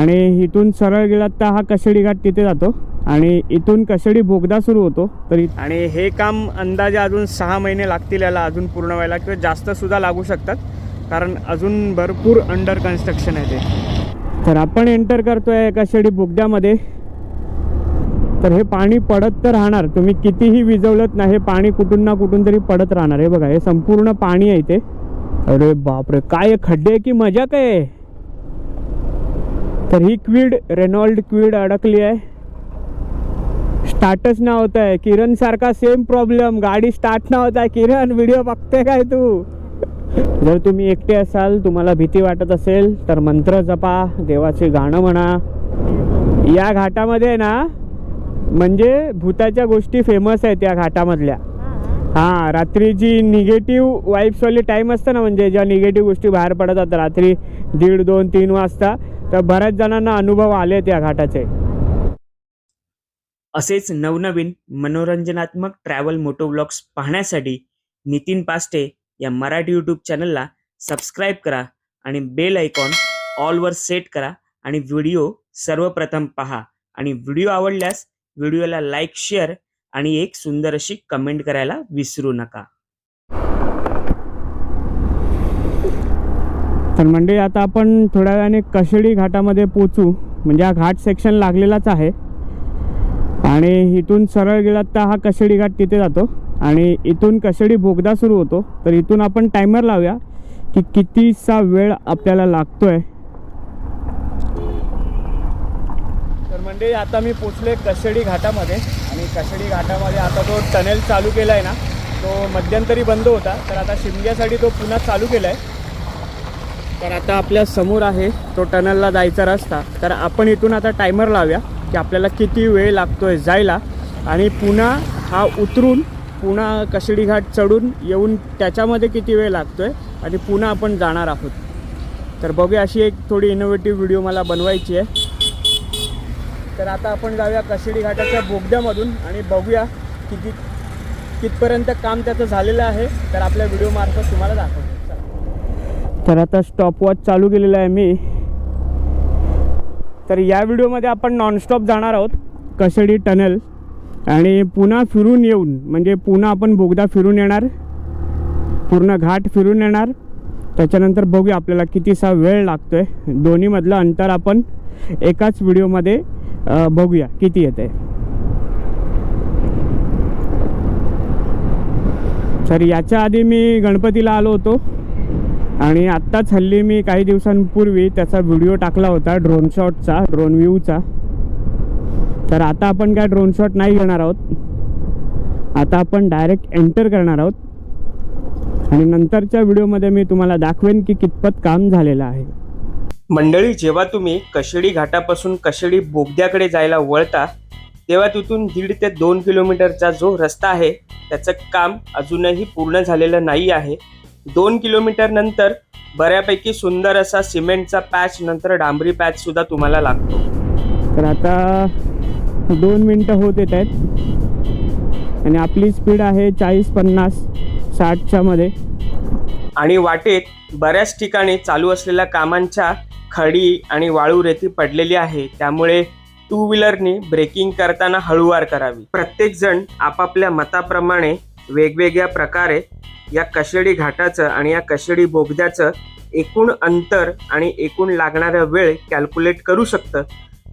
आणि इथून सरळ गेलात तर हा कशेडी घाट तिथे जातो. आणि इथून कशेडी बोगदा सुरू होतो. तरी आणि हे काम अंदाजे अजून सहा महिने लागतील याला अजून पूर्ण व्हायला किंवा जास्त सुद्धा लागू शकतात. कारण अजून भरपूर अंडर कन्स्ट्रक्शन आहे ते. तर आपण एंटर करतोय कशेडी बोगद्यामध्ये. तर हे पाणी पडत तर राहणार. तुम्ही कितीही विजवलत ना हे पाणी कुठून ना कुठून तरी पडत राहणार. हे बघा हे संपूर्ण पाणी आहे इथे. अरे बापरे काय खड्डे की मजा काय आहे? तर ही क्विड रेनॉल्ड क्विड अडकली आहे. स्टार्टच ना होत आहे. किरण सारखा सेम प्रॉब्लेम गाडी स्टार्ट ना होत आहे. किरण व्हिडिओ बघते काय तू? जर तुम्ही एकटे असाल तुम्हाला भीती वाटत असेल तर मंत्र जपा देवाचे गाणं म्हणा. या घाटामध्ये ना म्हणजे भूताच्या गोष्टी फेमस आहेत या घाटामधल्या. हां रात्री जी निगेटिव्ह वाईब्सवाली टाईम असतं ना म्हणजे ज्या निगेटिव्ह गोष्टी बाहेर पडतात रात्री दीड दोन तीन वाजता तर बऱ्याच जणांना अनुभव आले त्या घाटाचे. असेच नवनवीन मनोरंजनात्मक ट्रॅव्हल मोटो ब्लॉग्स पाहण्यासाठी नितीन पास्टे या मराठी यूट्यूब चॅनलला सबस्क्राईब करा आणि बेल आयकॉन ऑलवर सेट करा आणि व्हिडिओ सर्वप्रथम पहा. आणि व्हिडिओ आवडल्यास व्हिडिओला लाईक शेअर आणि एक सुंदर अशी कमेंट करायला विसरू नका. तर म्हणजे आता आपण थोड्या वेळाने कशेडी घाटामध्ये पोचू म्हणजे हा घाट सेक्शन लागलेलाच आहे. आणि इथून सरळ गेलात तर हा कशेडी घाट तिथे जातो. आणि इथून कशेडी बोगदा सुरू होतो. तर इथून आपण टायमर लावूया की कितीसा वेळ आपल्याला लागतोय. तर म्हणजे आता मी पोचले कशेडी घाटामध्ये. आणि कशडी घाटामध्ये आता तो टनेल चालू केला आहे ना तो मध्यंतरी बंद होता. तर आता शिमग्यासाठी तो पुन्हा चालू केला आहे तर आता आपल्यासमोर आहे तो टनलला जायचा रस्ता. तर आपण इथून आता टायमर लावूया की आपल्याला किती वेळ लागतो आहे जायला. आणि पुन्हा हा उतरून पुन्हा कशिडी घाट चढून येऊन त्याच्यामध्ये किती वेळ लागतो आहे आणि पुन्हा आपण जाणार आहोत. तर बघूया अशी एक थोडी इनोव्हेटिव्ह व्हिडिओ मला बनवायची आहे. तर आता आपण जाऊया कशिडी घाटाच्या बोगद्यामधून आणि बघूया किती कितपर्यंत काम त्याचं झालेलं आहे. तर आपल्या व्हिडिओमार्फत तुम्हाला दाखवतो. तर आता स्टॉपवॉच चालू केलेला आहे मी. तर या व्हिडिओमध्ये आपण नॉनस्टॉप जाणार आहोत. कशेडी टनल आणि पुन्हा फिरून येऊन म्हणजे पुन्हा आपण बोगदा फिरून येणार. पूर्ण घाट फिरून येणार. त्याच्यानंतर बघूया आपल्याला कितीसा वेळ लागतो आहे दोन्हीमधलं अंतर आपण एकाच व्हिडिओमध्ये बघूया किती येते तर याच्या आधी मी गणपतीला आलो होतो. आणि आत्ताच हल्ली मी काही दिवसांपूर्वी त्याचा व्हिडिओ टाकला होता ड्रोन शॉटचा ड्रोन व्ह्यूचा. तर आता आपण काय ड्रोन शॉट नाही घेणार आहोत. आता आपण डायरेक्ट एंटर करणार आहोत. आणि नंतरच्या व्हिडिओमध्ये मी तुम्हाला दाखवेन की कितपत काम झालेलं आहे. मंडळी जेव्हा तुम्ही कशेडी घाटापासून कशेडी बोगद्याकडे जायला वळता तेव्हा तिथून दीड ते दोन किलोमीटरचा जो रस्ता आहे त्याचं काम अजूनही पूर्ण झालेलं नाही आहे. दोन किलोमीटर नंतर बऱ्यापैकी सुंदर असा सिमेंटचा पॅच नंतर डांबरी पॅच सुद्धा तुम्हाला लागतो. तर आता दोन मिनटं होत येत आहेत. आणि आपली स्पीड आहे चाळीस पन्नास साठच्या मध्ये. आणि वाटेत बऱ्याच ठिकाणी चालू असलेल्या कामांच्या खडी आणि वाळू रेती पडलेली आहे. त्यामुळे टू व्हीलरनी ब्रेकिंग करताना हळूवार करावी. प्रत्येक जण आपापल्या मताप्रमाणे वेगवेगळ्या प्रकारे या कशेडी घाटाचं आणि या कशेडी बोगद्याचं एकूण अंतर आणि एकूण लागणारा वेळ कॅल्क्युलेट करू शकतं.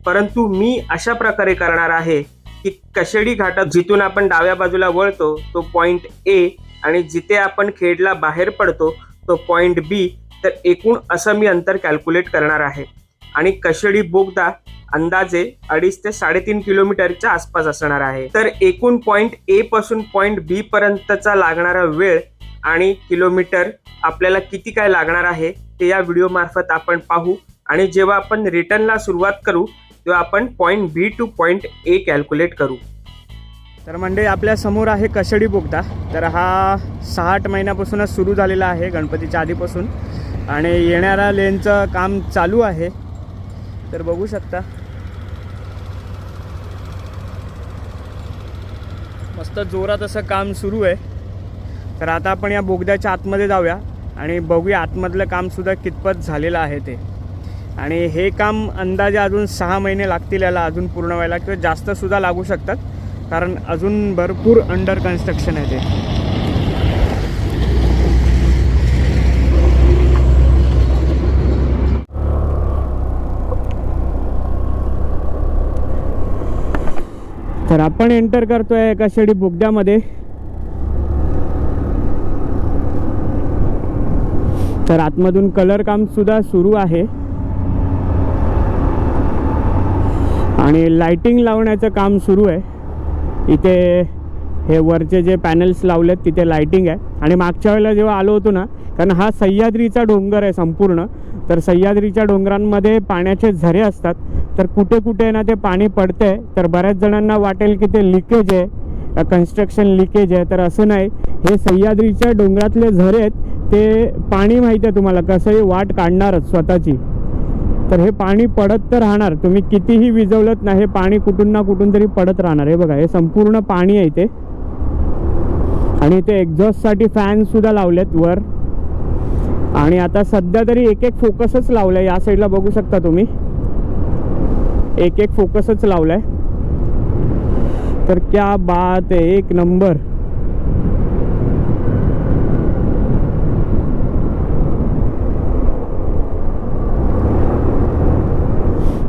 परंतु मी अशा प्रकारे करणार आहे की कशेडी घाटात जिथून आपण डाव्या बाजूला वळतो तो पॉईंट ए आणि जिथे आपण खेडला बाहेर पडतो तो पॉईंट बी तर एकूण असं मी अंतर कॅल्क्युलेट करणार आहे. आणि कशेडी बोगदा अंदाजे अडीच ते साडेतीन किलोमीटरच्या आसपास असणार आहे. तर एकूण पॉईंट ए पासून पॉईंट बी पर्यंतचा लागणारा वेळ आणि किलोमीटर आपल्याला किती काय लागणार आहे ते या व्हिडिओ मार्फत आपण पाहू. आणि जेव्हा आपण रिटर्नला सुरुवात करू तेव्हा आपण point B to point A calculate करू. तर म्हणजे आपल्यासमोर आहे कशेडी बोगदा. तर हा सहा आठ महिन्यापासूनच सुरू झालेला आहे गणपतीच्या आधीपासून. आणि येणाऱ्या लेनचं काम चालू आहे. तर बघू शकता. मस्त जोरात असं काम सुरू आहे. तर आता आपण या बोगद्याच्या आतमध्ये जाऊया आणि बघूया आतमधलं कामसुद्धा कितपत झालेलं आहे ते. आणि हे काम अंदाजे अजून सहा महिने लागतील याला अजून पूर्ण व्हायला किंवा जास्तसुद्धा लागू शकतात. कारण अजून भरपूर अंडर कन्स्ट्रक्शन आहे ते. तर आपण एंटर करतोय एका शेडी बोगद्यामध्ये. तर आतमधून कलर काम सुद्धा सुरू आहे. आणि लाइटिंग लावण्याचं काम सुरू आहे. इथे हे वरचे जे पॅनल्स लावलेत तिथे लाइटिंग आहे. आणि मागच्या वेळेला जेव्हा आलो होतो ना कारण हा सह्याद्रीचा डोंगर आहे संपूर्ण तर सह्याद्रीच्या डोंगरांमध्ये पाण्याचे झरे असतात. तर कुठे कुठे ना ते पाणी पडतंय. तर बऱ्याच जणांना वाटेल की ते लिकेज आहे. कन्स्ट्रक्शन लिकेज आहे. तर असं नाही. हे सह्याद्रीच्या डोंगरातले झरे आहेत. ते पाणी माहिती आहे तुम्हाला. कसंही वाट काढणारच स्वतःची. तर हे पाणी पडत तर राहणार. तुम्ही कितीही विजवलत ना हे पाणी कुठून ना कुठून तरी पडत राहणार. हे बघा हे संपूर्ण पाणी आहे इथे. आणि इथे एक्झॉस्टसाठी फॅनसुद्धा लावलेत वर. आणि आता सध्या तरी एक एक फोकसच लावलाय. या साईडला बघू शकता तुम्ही. एक एक फोकसच लावलाय. तर क्या बात आहे एक नंबर.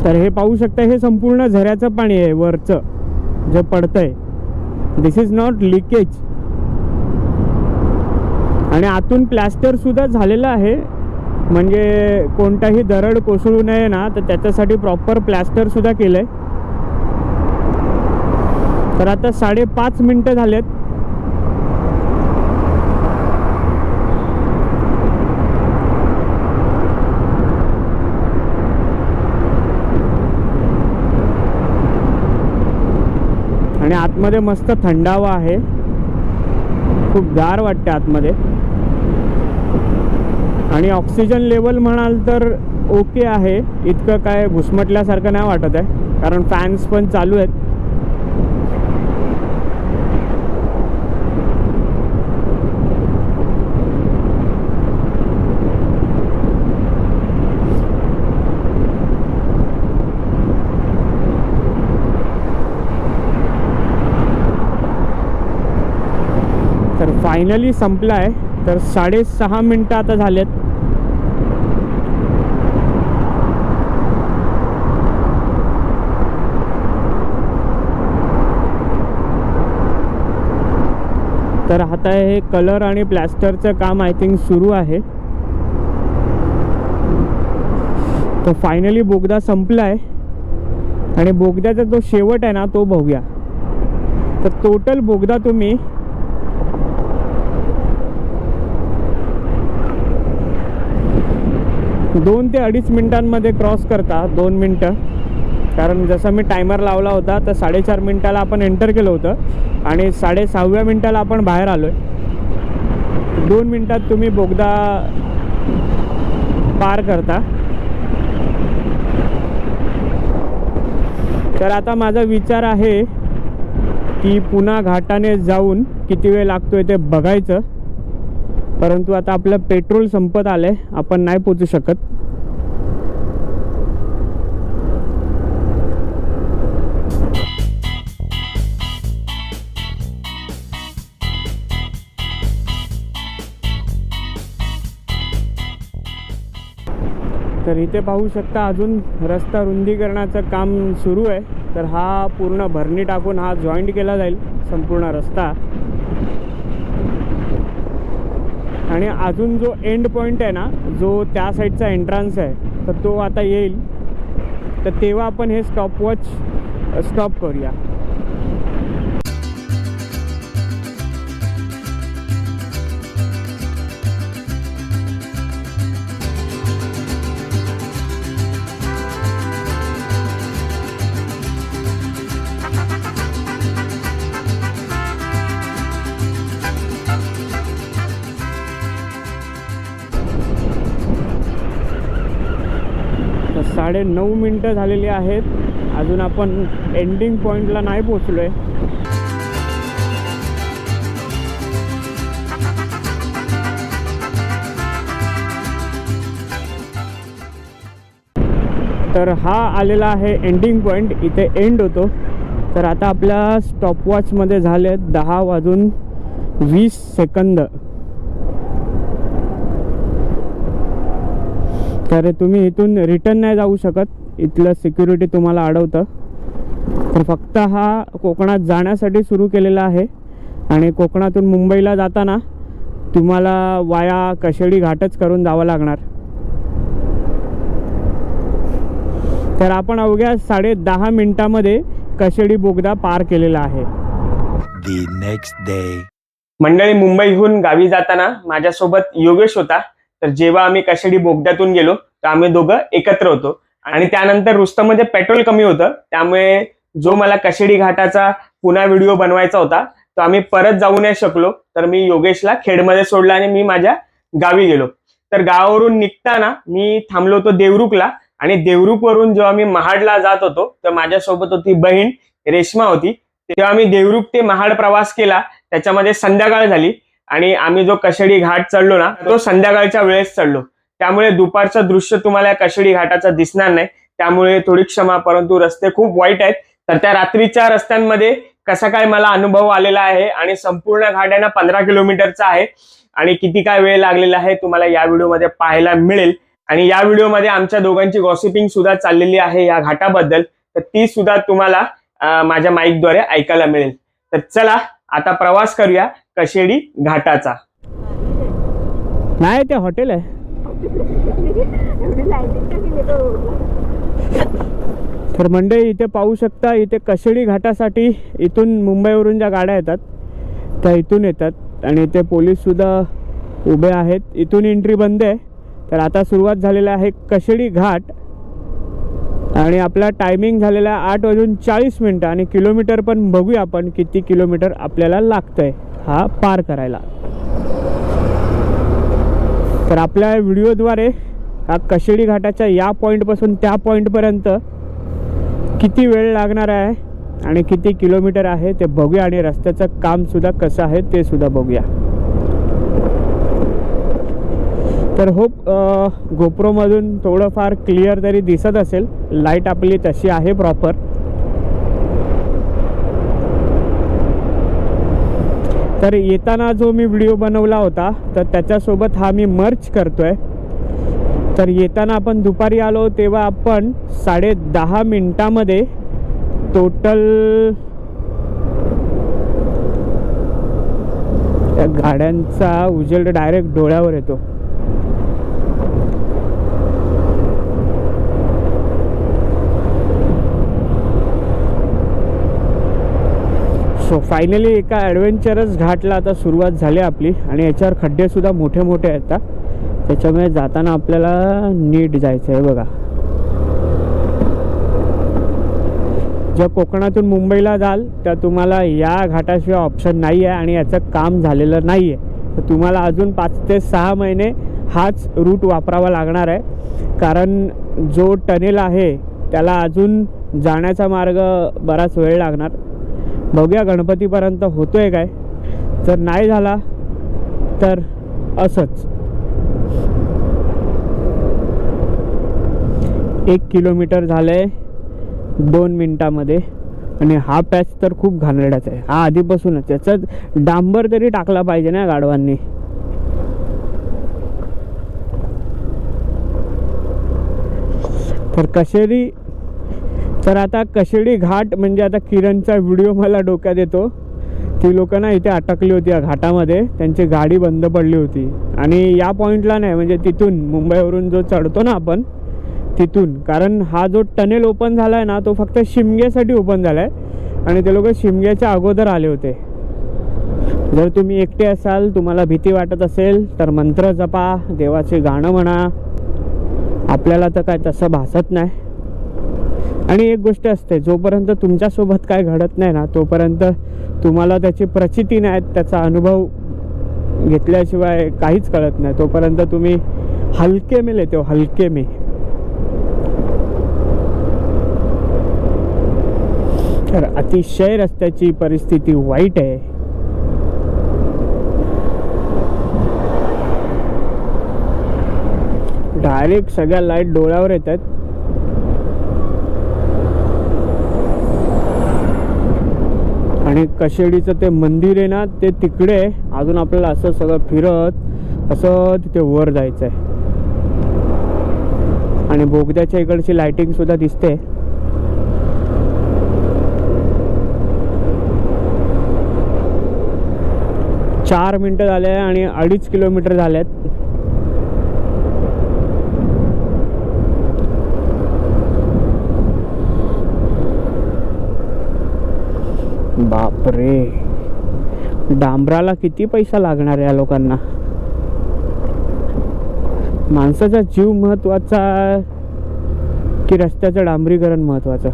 तर हे पाहू शकता हे संपूर्ण झऱ्याचं पाणी आहे वरचं जे पडतंय. दिस इज नॉट लिकेज आणि आतून प्लॅस्टर सुद्धा झालेलं आहे. म्हणजे कोणताही दरड कोसळू नये ना तर त्याच्यासाठी प्रॉपर प्लॅस्टर सुद्धा आहे तर आता साडेपाच मिनटं झालेत. आणि आतमध्ये मस्त थंडावा आहे. खूप गार वाटते आतमध्ये. आणि ऑक्सिजन लेवल म्हणाल तर ओके आहे. इतकं काय घुसमटल्यासारखं नाही वाटत आहे. कारण फॅन्स पण चालू आहेत. तर फायनली संपला आहे तर साडेसहा मिनटं आता झालेत. तर आता हे कलर आणि प्लॅस्टरचं काम आय थिंक सुरू आहे. तर फायनली बोगदा संपला आहे आणि बोगद्याचा जो शेवट आहे ना तो बघूया. तर टोटल बोगदा तुम्ही दोन ते अडीच मिनिटांमध्ये क्रॉस करता दोन मिनटं. कारण जसं मी टायमर लावला होता तर साडेचार मिनटाला आपण एंटर केलं होतं आणि साडेसहाव्या मिनटाला आपण बाहेर आलो आहे दोन मिनटात तुम्ही बोगदा पार करता. तर आता माझा विचार आहे की पुन्हा घाटाने जाऊन किती वेळ लागतोय ते बघायचं. परंतु आता आपलं पेट्रोल संपत आलंय आपण नाही पोचू शकत. इथे पाहू शकता अजून रस्ता रुंदीकरणाचं काम सुरू आहे. तर हा पूर्ण भरणी टाकून हा जॉईंट केला जाईल संपूर्ण रस्ता. आणि अजून जो एंड पॉईंट आहे ना जो त्या साईडचा एंट्रन्स आहे तर तो आता येईल. तर तेव्हा आपण हे स्टॉपवॉच स्टॉप करूया. साडे नऊ मिनटं झालेली आहेत. अजून आपण एंडिंग पॉईंटला नाही पोचलो आहे तर हा आलेला आहे एंडिंग पॉईंट इथे एंड होतो. तर आता आपल्या स्टॉपवॉचमध्ये झाले आहेत दहा वाजून वीस सेकंद तर तुम्ही इथून रिटर्न नाही जाऊ शकत. इथलं सिक्युरिटी तुम्हाला अडवतं. तर फक्त हा कोकणात जाण्यासाठी सुरू केलेला आहे. आणि कोकणातून मुंबईला जाताना तुम्हाला वाया कशेडी घाटच करून जावं लागणार. तर आपण अवघ्या साडे दहा मिनिटामध्ये कशेडी बोगदा पार केलेला आहे. मंडळी मुंबईहून गावी जाताना माझ्यासोबत योगेश होता. तर जेव्हा आम्ही कशेडी बोगद्यातून गेलो तर आम्ही दोघं एकत्र होतो. आणि त्यानंतर रुस्तममध्ये पेट्रोल कमी होतं. त्यामुळे जो मला कशेडी घाटाचा पुन्हा व्हिडिओ बनवायचा होता तो आम्ही परत जाऊ नाही शकलो. तर मी योगेशला खेडमध्ये सोडला आणि मी माझ्या गावी गेलो. तर गावावरून निघताना मी थांबलो होतो देवरुखला. आणि देवरुखवरून जेव्हा मी महाडला जात होतो तर माझ्यासोबत होती बहीण रेश्मा होती. तेव्हा आम्ही देवरुख ते महाड प्रवास केला. त्याच्यामध्ये संध्याकाळ झाली. आणि आम्ही जो कशेडी घाट चढलो ना तो संध्याकाळच्या वेळेस चढलो. त्यामुळे दुपारचं दृश्य तुम्हाला या कशेडी घाटाचं दिसणार नाही. त्यामुळे थोडी क्षमा परंतु रस्ते खूप वाईट आहेत. तर त्या रात्रीच्या रस्त्यांमध्ये कसा काय मला अनुभव आलेला आहे आणि संपूर्ण घाट आहे ना पंधरा किलोमीटरचा आहे आणि किती काय वेळ लागलेला आहे तुम्हाला या व्हिडिओमध्ये पाहायला मिळेल. आणि या व्हिडिओमध्ये आमच्या दोघांची गॉसिपिंग सुद्धा चाललेली आहे या घाटाबद्दल. तर ती सुद्धा तुम्हाला माझ्या माईकद्वारे ऐकायला मिळेल. तर चला आता प्रवास करूया. कशेडी घाटाचा. नाही ते हॉटेल आहे. तर मंडळी इथे पाहू शकता इथे कशेडी घाटासाठी इथून मुंबईवरून ज्या गाड्या येतात त्या इथून येतात. आणि इथे पोलीससुद्धा उभे आहेत. इथून एंट्री बंद आहे. तर आता सुरुवात झालेला आहे कशेडी घाट. आणि आपला टायमिंग झालेला आहे आठ वाजून चाळीस मिनटं. आणि किलोमीटर पण बघूया आपण किती किलोमीटर आपल्याला लागतंय. हा पार करायला. तर आपल्या व्हिडिओद्वारे हा कशेडी घाटाच्या या पॉईंटपासून त्या पॉईंटपर्यंत किती वेळ लागणार आहे आणि किती किलोमीटर आहे ते बघूया आणि रस्त्याचं कामसुद्धा कसं आहे ते सुद्धा बघूया. तर होप गोप्रोमधून थोडंफार क्लिअर तरी दिसत असेल. लाइट आपली तशी आहे प्रॉपर तर येताना जो मी व्हिडिओ बनवला होता तर त्याच्यासोबत हा मी मर्च करतोय. तर येताना आपण दुपारी आलो तेव्हा आपण साडे दहा मिनिटामध्ये टोटल त्या गाड्यांचा उजेड डायरेक्ट डोळ्यावर येतो. सो फायनली एका ॲडव्हेंचरस घाटला आता सुरुवात झाली आपली आणि याच्यावर खड्डेसुद्धा मोठे मोठे येतात त्याच्यामुळे जाताना आपल्याला नीट जायचं आहे बघा. जर कोकणातून मुंबईला जाल तर तुम्हाला या घाटाशिवाय ऑप्शन नाही आहे आणि याचं काम झालेलं नाही आहे. तर तुम्हाला अजून पाच ते सहा महिने हाच रूट वापरावा लागणार आहे. कारण जो टनेल आहे त्याला अजून जाण्याचा मार्ग बराच वेळ लागणार. बघूया गणपतीपर्यंत होतोय काय. जर नाही झाला तर असंच. एक किलोमीटर झालंय दोन मिनटामध्ये. आणि हा पॅच तर खूप घाणेरडाच आहे. हा आधीपासूनच त्याच्यात डांबर तरी टाकला पाहिजे ना गाडवांनी तर कशेरी तर आता कशेडी घाट म्हणजे आता किरणचा व्हिडिओ मला डोक्यात येतो. ती लोकं ना इथे अटकली होती या घाटामध्ये. त्यांची गाडी बंद पडली होती. आणि या पॉईंटला नाही म्हणजे तिथून मुंबईवरून जो चढतो ना आपण तिथून. कारण हा जो टनेल ओपन झाला आहे ना तो फक्त शिमग्यासाठी ओपन झाला आहे आणि ते लोक शिमग्याच्या अगोदर आले होते. जर तुम्ही एकटे असाल तुम्हाला भीती वाटत असेल तर मंत्र जपा देवाचे गाणं म्हणा. आपल्याला तर काय तसं भासत नाही. आणि एक गोष्ट असते जोपर्यंत तुमच्यासोबत काय घडत नाही ना तोपर्यंत तुम्हाला त्याची प्रचिती नाही त्याचा अनुभव घेतल्याशिवाय काहीच कळत नाही. तोपर्यंत तुम्ही हलके मी लेते हो हलके मी. तर अतिशय रस्त्याची परिस्थिती वाईट आहे. डायरेक्ट सगळ्या लाइट डोळ्यावर येत आणि कशेडीचं ते मंदिर आहे ना ते तिकडे अजून आपल्याला असं सगळं फिरत असं तिथे वर जायचं आहे आणि बोगद्याच्या इकडची लाइटिंग सुद्धा दिसते. चार मिनटं झाले आणि अडीच किलोमीटर झालेत. बापरे. डांबराला किती पैसा लागणार या लोकांना? माणसाचा जीव महत्त्वाचा की रस्त्याचं डांबरीकरण महत्वाचं?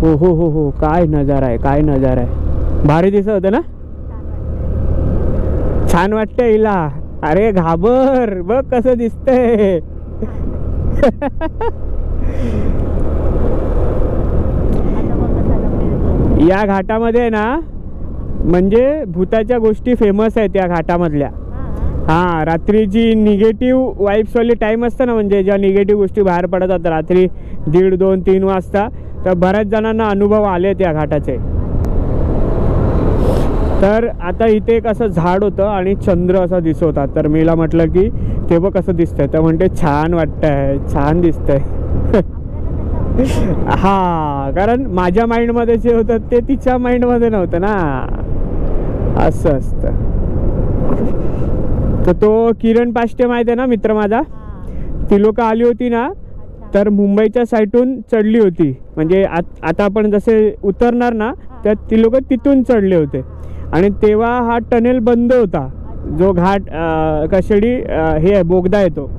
हो हो हो हो काय नजारा आहे काय नजारा आहे. भारी दिसत होतं ना? छान वाटतं हिला. अरे घाबर बघ कसं दिसतंय. या घाटामध्ये ना म्हणजे भूताच्या गोष्टी फेमस आहेत या घाटामधल्या. हां रात्री जी निगेटिव्ह वाईब्सवाली टाईम असतं ना म्हणजे ज्या निगेटिव्ह गोष्टी बाहेर पडतात रात्री दीड दोन तीन वाजता तर बऱ्याच जणांना अनुभव आले या घाटाचे. तर आता इथे एक असं झाड होतं आणि चंद्र असा दिसत होता तर मीला म्हटलं की ते बघ कसं दिसतंय. तर म्हणते छान वाटतंय छान दिसतंय. हा कारण माझ्या माइंडमध्ये जे होतं ते तिच्या माइंडमध्ये नव्हतं ना. असं असतं. तर तो किरण पाष्टे माहिती आहे ना मित्र माझा? ती लोक आली होती ना तर मुंबईच्या साईडून चढली होती. म्हणजे आत- आता आपण जसे उतरणार ना तर ती लोक तिथून चढले होते. आणि तेव्हा हा टनेल बंद होता. जो घाट कशेडी हे आहे बोगदा येतो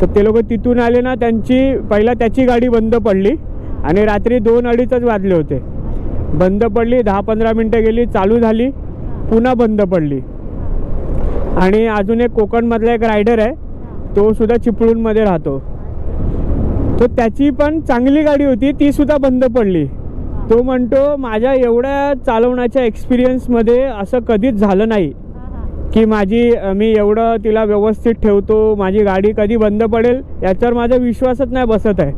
तर ते लोक तिथून आले ना त्यांची पहिला त्याची गाडी बंद पडली आणि रात्री दोन अडीचच वाजले होते. बंद पडली दहा पंधरा मिनटं गेली चालू झाली पुन्हा बंद पडली. आणि अजून एक कोकणमधला एक रायडर आहे तो सुद्धा चिपळूणमध्ये राहतो. तो त्याची पण चांगली गाडी होती ती सुद्धा बंद पडली. तो म्हणतो माझ्या एवढ्या चालवण्याच्या एक्सपिरियन्समध्ये असं कधीच झालं नाही. की माझी मी एवढं तिला व्यवस्थित ठेवतो माझी गाडी कधी बंद पडेल याच्यावर माझा विश्वासच नाही बसत आहे.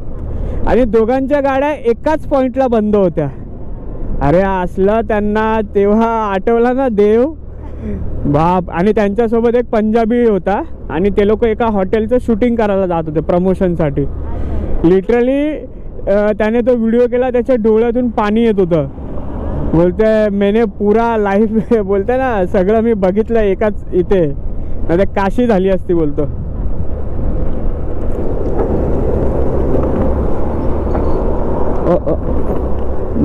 आणि दोघांच्या गाड्या एकाच पॉईंटला बंद होत्या. अरे असलं त्यांना तेव्हा आठवला ना देव? बाप आणि त्यांच्यासोबत एक पंजाबी होता आणि ते लोक एका हॉटेलचं शूटिंग करायला जात होते प्रमोशनसाठी. लिटरली त्याने तो व्हिडिओ केला त्याच्या डोळ्यातून पाणी येत होतं. बोलते मेने पुरा लाईफ बोलते ना सगळं मी बघितलं एकाच इथे. नाही काशी झाली असती बोलतो.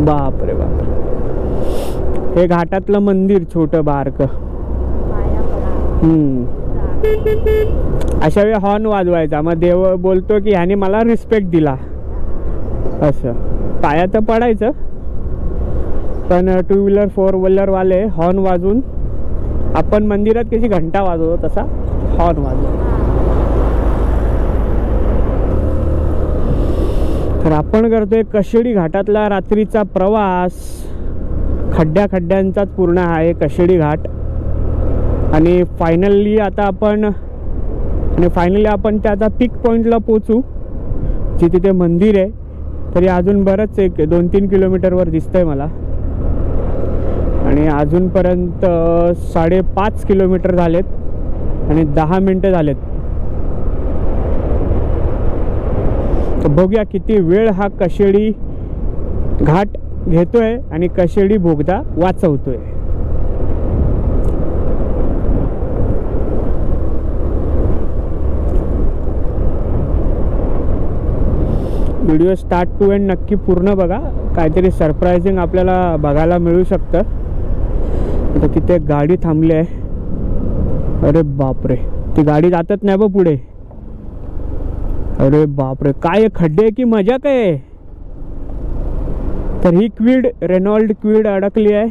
बाप रे बाप हे घाटातलं मंदिर छोटं बारक. अशा वेळी हॉर्न वाजवायचा. मग देव बोलतो की ह्याने मला रिस्पेक्ट दिला. असं. पाया तर पडायचं. पण टू व्हीलर फोर व्हीलरवाले हॉर्न वाजून आपण मंदिरात कशी घंटा वाजवतो तसा? हॉर्न वाजवतो. तर आपण करतोय कशेडी घाटातला रात्रीचा प्रवास. खड्ड्या खड्ड्यांचाच पूर्ण आहे कशेडी घाट. आणि फायनली आता आपण आणि फायनली आपण त्या आता पिक पॉईंटला पोचू जे तिथे मंदिर आहे. तरी अजून बरंच एक दोन तीन किलोमीटरवर दिसतंय मला. आणि अजूनपर्यंत साडेपाच किलोमीटर झालेत आणि दहा मिनटं झालेत. तर बघूया किती वेळ हा कशेडी घाट घेतोय आणि कशेडी बोगदा वाचवतोय. व्हिडिओ स्टार्ट टू एंड नक्की पूर्ण बघा. काहीतरी सरप्रायझिंग आपल्याला बघायला मिळू शकतं. आता तिथे एक गाडी थांबली आहे. अरे बापरे. ती गाडी जातच नाही बा पुढे. अरे बापरे. काय खड्डे आहे की मजा काय तर ही क्विड रेनॉल्ड क्विड अडकली आहे.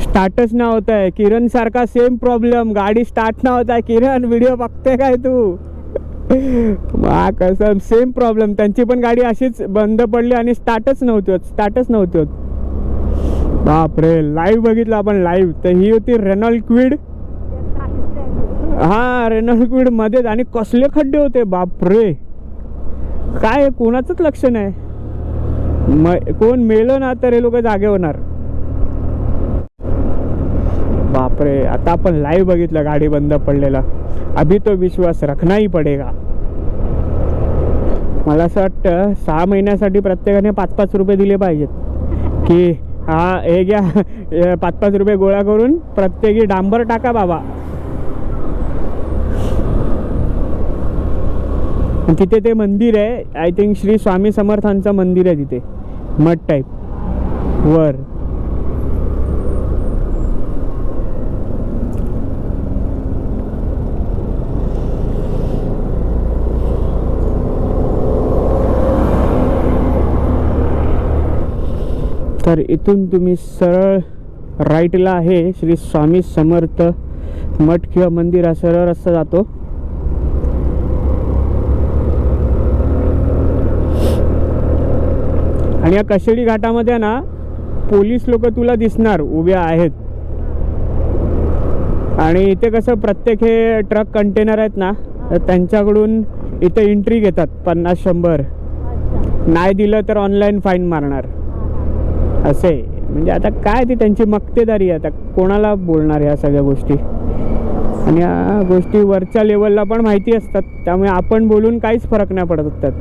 स्टार्टच ना होत आहे. किरण सारखा सेम प्रॉब्लेम गाडी स्टार्ट ना होत आहे. किरण व्हिडिओ बघते काय तू? मा कसं? सेम प्रॉब्लेम त्यांची पण गाडी अशीच बंद पडली आणि स्टार्टच नव्हती होत. स्टार्टच नव्हती होत. बापरे लाईव्ह बघितलं आपण लाईव्ह तर ही होती रेनॉल्ड क्विड हा रेनॉल्ड क्विड मध्येच. आणि कसले खड्डे होते बापरे. काय कोणाचंच लक्ष नाही. म कोण मेलं ना तर हे लोक जागे होणार. बापरे आता आपण लाईव्ह बघितलं गाडी बंद पडलेला. अभि तो विश्वास रखनाही पडेगा. मला असं वाटतं सहा महिन्यासाठी प्रत्येकाने पाच पाच रुपये दिले पाहिजेत. की हा हे घ्या. पाच पाच रुपये गोळा करून प्रत्येकी डांबर टाका बाबा. तिथे ते मंदिर आहे. आय थिंक श्री स्वामी समर्थांचं मंदिर आहे तिथे. मठ टाईप वर. तर इथून तुम्ही सरळ राईटला आहे श्री स्वामी समर्थ मठ किंवा मंदिर हा सरळ रस्ता जातो. आणि या कशेडी घाटामध्ये ना पोलीस लोक तुला दिसणार उभे आहेत. आणि इथे कसं प्रत्येक हे ट्रक कंटेनर आहेत ना तर त्यांच्याकडून इथे एंट्री घेतात पन्नास शंभर. नाही दिलं तर ऑनलाईन फाईन मारणार. असे. म्हणजे आता काय ती त्यांची मक्तेदारी आहे? आता कोणाला बोलणार ह्या सगळ्या गोष्टी? आणि या गोष्टी वरच्या लेवलला पण माहिती असतात. त्यामुळे आपण बोलून काहीच फरक नाही पडत असतात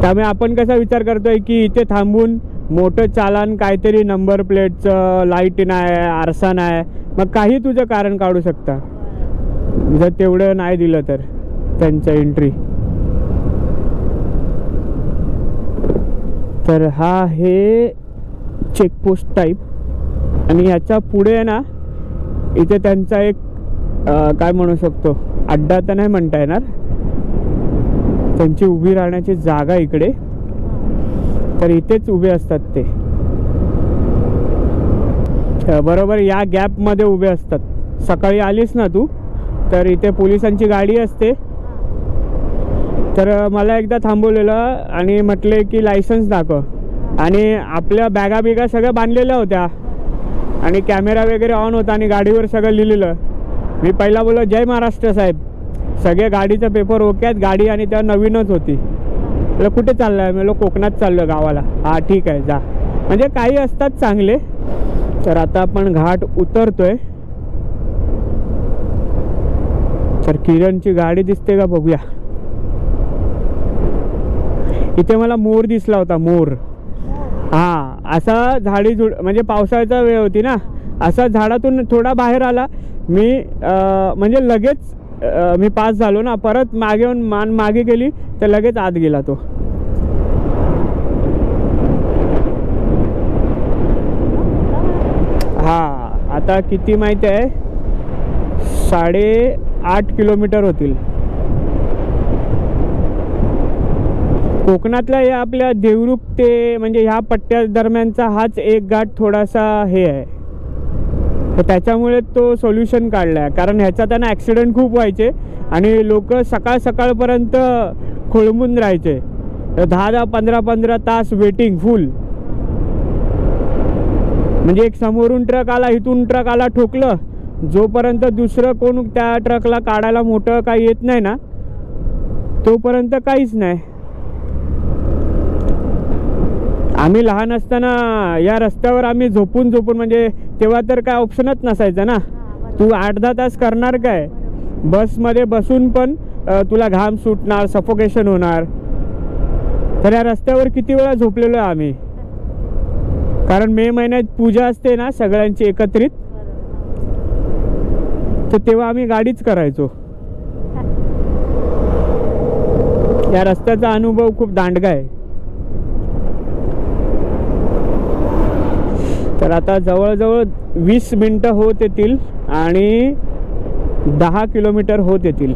त्यामुळे आपण कसा विचार करतोय की इथे थांबून मोठं चालान काहीतरी नंबर प्लेटचं लाइट नाही आरसा नाही. मग काही तुझं कारण काढू शकता. जर तेवढं नाही दिलं तर त्यांचं एंट्री तर हा आहे चेकपोस्ट टाईप आणि ह्याच्या पुढे आहे ना इथे त्यांचा एक काय म्हणू शकतो अड्डा तर नाही म्हणता येणार. त्यांची उभी राहण्याची जागा इकडे. तर इथेच उभे असतात ते. बरोबर या गॅपमध्ये उभे असतात. सकाळी आलीस ना तू तर इथे पोलिसांची गाडी असते. तर मला एकदा थांबवलेलं आणि म्हटले की लायसन्स दाखव. आणि आपल्या बॅगा बिगा सगळ्या बांधलेल्या होत्या. आणि कॅमेरा वगैरे ऑन होता आणि गाडीवर सगळं लिहिलेलं. मी पहिला बोललो जय महाराष्ट्र साहेब. सगळे गाडीचं पेपर ओके आहेत. गाडी आणि त्या नवीनच होती. म्हटलं कुठे चाललं आहे म्हणलं कोकणात चाललो गावाला. हा ठीक आहे जा. म्हणजे काही असतात चांगले. तर आता आपण घाट उतरतोय. तर किरणची गाडी दिसते का बघूया. इथे मला मोर दिसला होता मोर. हा असा झाडी झुड म्हणजे पावसाळ्याचा वेळ होती ना. असा झाडातून थोडा बाहेर आला. मी म्हणजे लगेच मी पास झालो ना. परत मागे येऊन मान मागे गेली तर लगेच आत गेला तो. हा आता किती माहिती आहे? साडे आठ किलोमीटर होतील. कोकणातल्या या आपल्या देवरूप ते म्हणजे ह्या पट्ट्या दरम्यानचा हाच एक घाट थोडासा हे आहे. तर त्याच्यामुळे तो सोल्युशन काढला आहे कारण ह्याचा त्यांना ॲक्सिडेंट खूप व्हायचे आणि लोक सकाळ सकाळपर्यंत खोळंबून राहायचे. तर दहा दहा पंधरा पंधरा तास वेटिंग फुल म्हणजे एक समोरून ट्रक आला इथून ट्रक आला ठोकलं. जोपर्यंत दुसरं कोण त्या ट्रकला काढायला मोठं काही येत नाही ना तोपर्यंत काहीच नाही. आम्ही लहान असताना या रस्त्यावर आम्ही झोपून झोपून म्हणजे तेव्हा तर काय ऑप्शनच नसायचं ना. तू आठ दहा तास करणार काय? बसमध्ये बसून पण तुला घाम सुटणार सफोकेशन होणार. तर या रस्त्यावर किती वेळा झोपलेलो आहे आम्ही? कारण मे महिन्यात पूजा असते ना सगळ्यांची एकत्रित. तर तेव्हा आम्ही गाडीच करायचो. या रस्त्याचा अनुभव खूप दांडगा आहे. तर आता जवळजवळ वीस मिनटं होत येतील आणि दहा किलोमीटर होत येतील.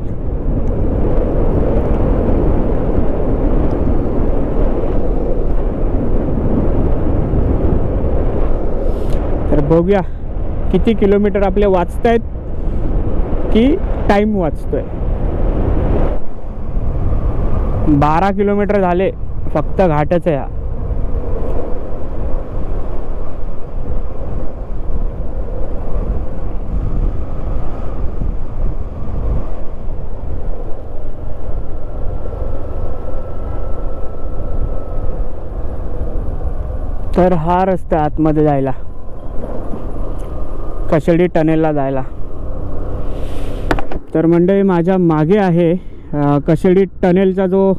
तर बघूया किती किलोमीटर आपले वाचतायत की टाईम वाचतोय. बारा किलोमीटर झाले फक्त घाटच आहे हा. तर हा रस्ता आहे आतमध्ये जायला. कशेडी टनेलला जायला. तर मंडळी माझ्या मागे आहे कशेडी टनेलचा जो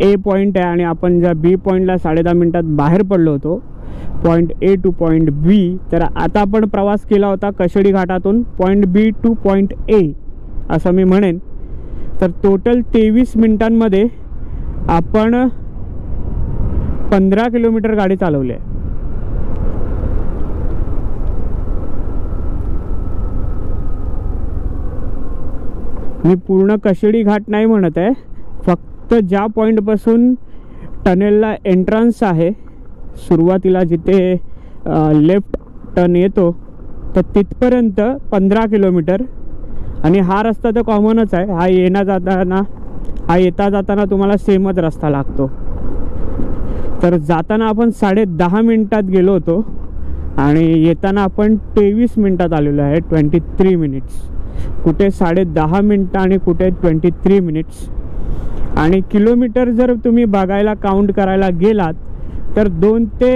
ए पॉईंट आहे आणि आपण ज्या बी पॉईंटला साडे दहा मिनटात बाहेर पडलो होतो point A to point B तर आता आपण प्रवास केला होता कशेडी घाटातून point B to point A असं मी म्हणेन. तर टोटल तेवीस मिनटांमध्ये आपण पंधरा किलोमीटर गाडी चालवली आहे. मी पूर्ण कशेडी घाट नाही म्हणत आहे. फक्त ज्या पॉईंटपासून टनेलला एंट्रन्स आहे सुरुवातीला जिथे लेफ्ट टर्न येतो तर तिथपर्यंत पंधरा किलोमीटर. आणि हा रस्ता तर कॉमनच आहे. हा येणं जाताना हा येता जाताना तुम्हाला सेमच रस्ता लागतो. तर जाताना आपण साडे दहा मिनटात गेलो होतो आणि येताना आपण तेवीस मिनटात आलेलो आहे ट्वेंटी थ्री मिनिट्स कुठे साडे दहा मिनटं आणि कुठे ट्वेंटी थ्री मिनिट्स आणि किलोमीटर जर तुम्ही बघायला काउंट करायला गेलात तर दोन ते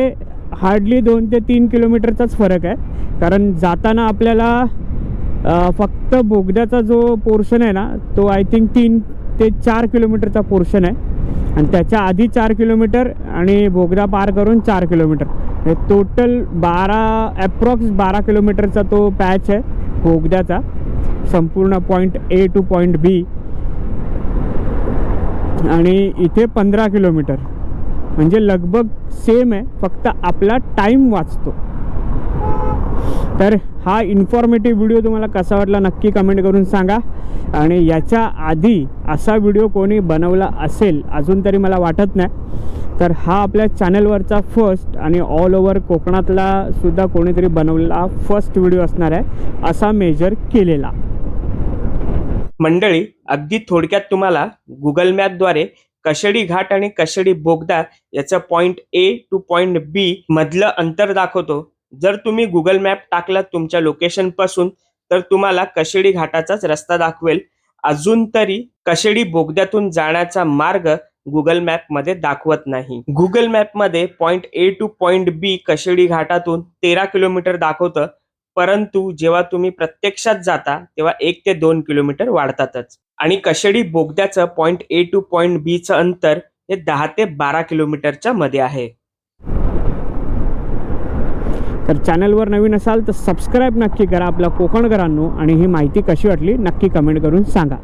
हार्डली दोन ते तीन किलोमीटरचाच फरक आहे. कारण जाताना आपल्याला फक्त बोगद्याचा जो पोर्शन आहे ना तो आय थिंक तीन ते चार किलोमीटरचा पोर्शन आहे. आणि त्याच्या आधी चार किलोमीटर आणि बोगदा पार करून चार किलोमीटर. टोटल बारा ॲप्रॉक्स बारा किलोमीटरचा तो पॅच आहे बोगद्याचा. संपूर्ण point A to point B आणि इथे पंधरा किलोमीटर. म्हणजे लगभग सेम आहे फक्त आपला टाईम वाचतो. तर हा इन्फॉर्मेटिव्ह व्हिडिओ तुम्हाला कसा वाटला नक्की कमेंट करून सांगा. आणि याच्या आधी असा व्हिडिओ कोणी बनवला असेल अजून तरी मला वाटत नाही. तर हा आपल्या चॅनलवरचा फर्स्ट आणि ऑल ओव्हर कोकणातला सुद्धा कोणीतरी बनवलेला फर्स्ट व्हिडिओ असणार आहे असा मेजर केलेला. मंडळी अगदी थोडक्यात तुम्हाला गुगल मॅपद्वारे कशेडी घाट आणि कशेडी बोगदा याचं point A to point B मधलं अंतर दाखवतो. जर तुम्ही गुगल मॅप टाकला तुमच्या लोकेशनपासून तर तुम्हाला कशेडी घाटाचाच रस्ता दाखवेल. अजून तरी कशेडी बोगद्यातून जाण्याचा मार्ग गुगल मॅपमध्ये दाखवत नाही. Google मॅपमध्ये point A to point B Kashedi घाटातून तेरा किलोमीटर दाखवतं परंतु जेव्हा तुम्ही प्रत्यक्षात जाता तेव्हा एक ते दोन किलोमीटर वाढतातच. आणि कशेडी बोगद्याचं पॉइंट ए टू पॉइंट बीचं अंतर हे दहा ते बारा किलोमीटरच्या मध्ये आहे. तर चॅनलवर नवीन असाल तर सबस्क्राईब नक्की करा आपल्या कोकणकरांनो आणि ही माहिती कशी वाटली नक्की कमेंट करून सांगा.